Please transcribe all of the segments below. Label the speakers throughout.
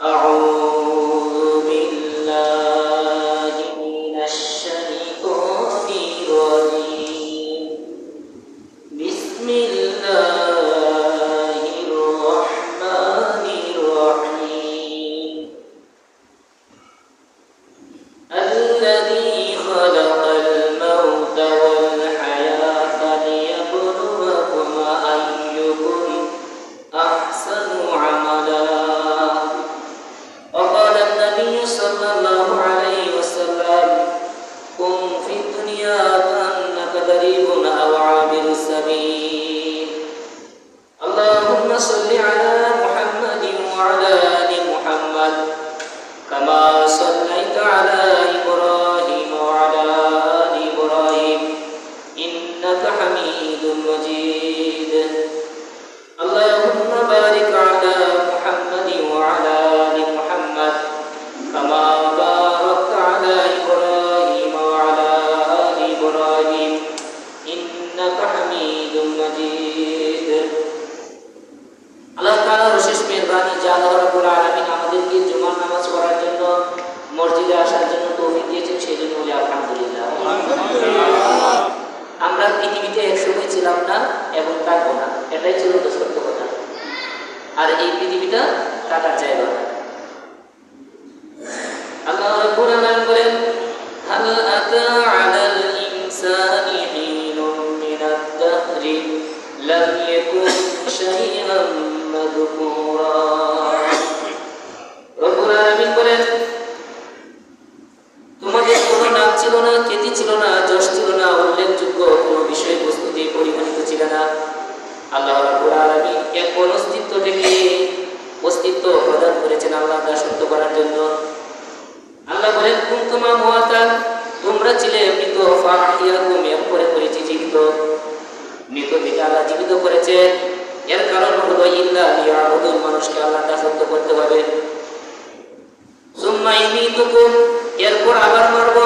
Speaker 1: أعوذ صلى الله عليه وسلم. كن في الدنيا كأنك غريب أو عابر السبيل اللهم صل على محمد وعلى آل محمد. كما صليت على إبراهيم وعلى آل إبراهيم. إنك حميد مجيد. اللهم بارك আল্লাহ তাআলার বিশেষ মেহেরবানি, যা আল্লাহ রাব্বুল আলামিন আমাদেরকে জুমার নামাজ পড়ার জন্য, মসজিদে আসার জন্য তৌফিক দিয়েছেন সেই জন্য বলি আলহামদুলিল্লাহ। আমরা পৃথিবীতে একসময় ছিলাম না এবং থাকব না। এটাই ছিল তো সত্য কথা। আর এই পৃথিবীটা থাকার জায়গা না। না। আল্লাহ রাব্বুল আলামিন এক অস্তিত্ব থেকে অস্তিত্ব প্রদান করেছেন আল্লাহ দাসত্ব করার জন্য। আল্লাহ বলেন, কুনতুমা মুআতান তোমরা ছিলে মৃত ফাহিয়াকুম এরপরে করেছি জীবিত। মৃত থেকে আল্লাহ জীবিত করেছেন। এর কারণ হলো, ইল্লা লিয়াবুদুল মানুষকে আল্লাহ দাসত্ব করতে হবে। সুম্মা ইমিতুকুম এরপর আবার মারব।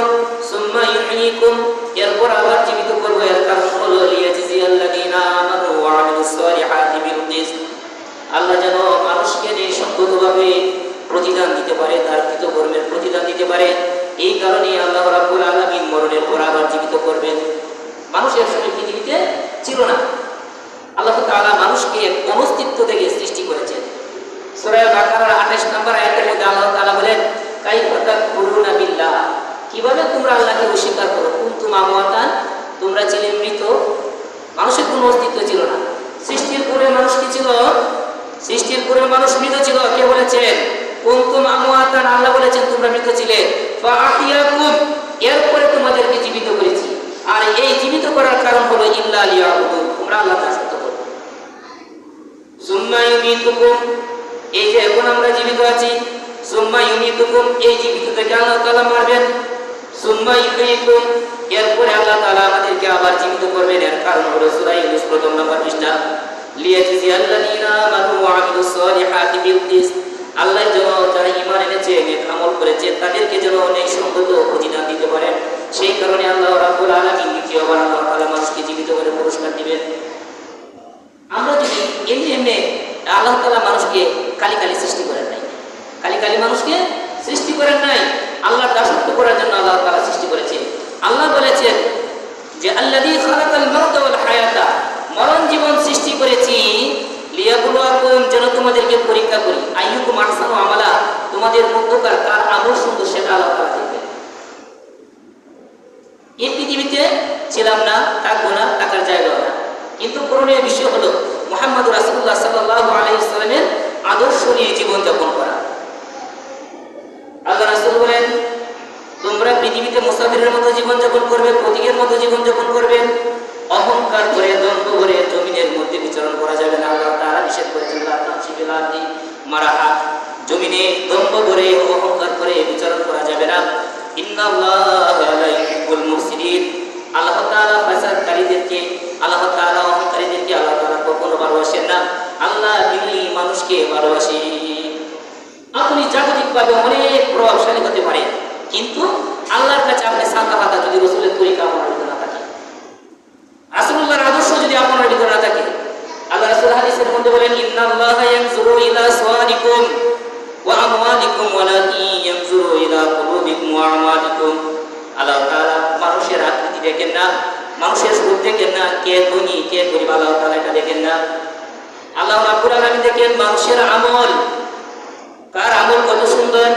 Speaker 1: সুম্মা ইউহয়িকুম আল্লাহ যেন মানুষকে প্রতিদান দিতে পারে, তার প্রতিদান দিতে পারে। এই কারণে আল্লাহ মরণের পর আবার জীবিত করবেন। মানুষ একসময় পৃথিবীতে ছিল না। আল্লাহ তাআলা মানুষকে অনস্তিত্ব থেকে সৃষ্টি করেছেন। 28 নম্বর আয়াতের মধ্যে আল্লাহ তাআলা বলেন, কাইফা তাকফুরুনা বিল্লাহ। কীভাবে তোমরা আল্লাহকে অস্বীকার করো। কুনতুম আমওয়াতান, তোমরা ছিলে মৃত। মানুষের কোনো অস্তিত্ব ছিল না। সৃষ্টির পূর্বে মানুষ কি ছিল? সৃষ্টির পূর্বে মানুষ মৃত ছিল। কে বলেছেন? কুনতুম আমওয়াতান, আল্লাহ বলেছেন, তোমরা মৃত ছিলে। এরপরে তোমাদেরকে জীবিত করেছি। আর এই জীবিত করার কারণ হলো ইল্লা লিয়াবুদুন, তোমরা আল্লাহ দাসত্ব করো। সুম্মা ইউমিতুকুম, এই যে এখন আমরা জীবিত আছি, সুম্মা ইউমিতুকুম, এই জীবিত থেকে আল্লাহ তাআলা মারবেন। সেই কারণে আল্লাহ জীবিত করে পুরস্কার দিবেন। আমরা যদি এমনি এমনি আল্লাহ মানুষকে কালি কালি সৃষ্টি করেন নাই, কালি কালি মানুষকে সৃষ্টি করেন নাই আল্লাহর দাসত্ব করার জন্য আল্লাহ তালা সৃষ্টি করেছে আল্লাহ বলেছেন যে আল্লাযী খালাকাল মাউতা ওয়াল হায়াতা মরণ জীবন সৃষ্টি করেছি লিয়াবলুয়াকুম যেন তোমাদেরকে পরীক্ষা করি। আইয়ুকুম আহসানু আমালা, তোমাদের মধ্যকার কার আমল সুন্দর সেটা আল্লাহ তাআলা দেখবেন। এই পৃথিবীতে ছিলাম না, থাকব না, থাকার জায়গাও না। কিন্তু করণীয় বিষয় হলো মোহাম্মদ রাসুল্লাহ সাল্লাহ আলাইসালামের আদর্শ নিয়ে জীবনযাপন করা। আল্লাহ রাসুল বলেন, তোমরা পৃথিবীতে মুসাফিরের মতো জীবনযাপন করবে, প্রতীকের মতো জীবনযাপন করবে। অহংকার করে দ্বন্দ্ব করে জমিনের মধ্যে বিচরণ করা যাবে না। আল্লাহ তারা নিষেধ করেছেন মারাহা। জমিনে দ্বন্দ্ব করে অহংকার করে বিচরণ করা যাবে না। আপনি জাগতিকভাবে অনেক প্রভাবশালী হতে পারেন। কিন্তু আল্লাহর কাছে আপনি সাদা হাতা যদি রসুলের তরিকা আপনার ভিতরে না থাকে রাসূলুল্লাহর আদর্শ যদি আপনার ভিতরে না থাকে আল্লাহ রাসূল হাদিসের মধ্যে বলেন ইন্নাল্লাহা ইয়ানজুরু ইলা সুওয়ারিকুম ওয়া আনতুম আল্লাহ তাআলা মানুষের আকৃতি দেখেন না, মানুষের রূপ দেখেন না, কে ধনী, কে গরিব, আল্লাহ তাআলা এটা দেখেন না। আল্লাহ রাব্বুল আলামিন দেখেন মানুষের আমল। কার আমল কত সুন্দর?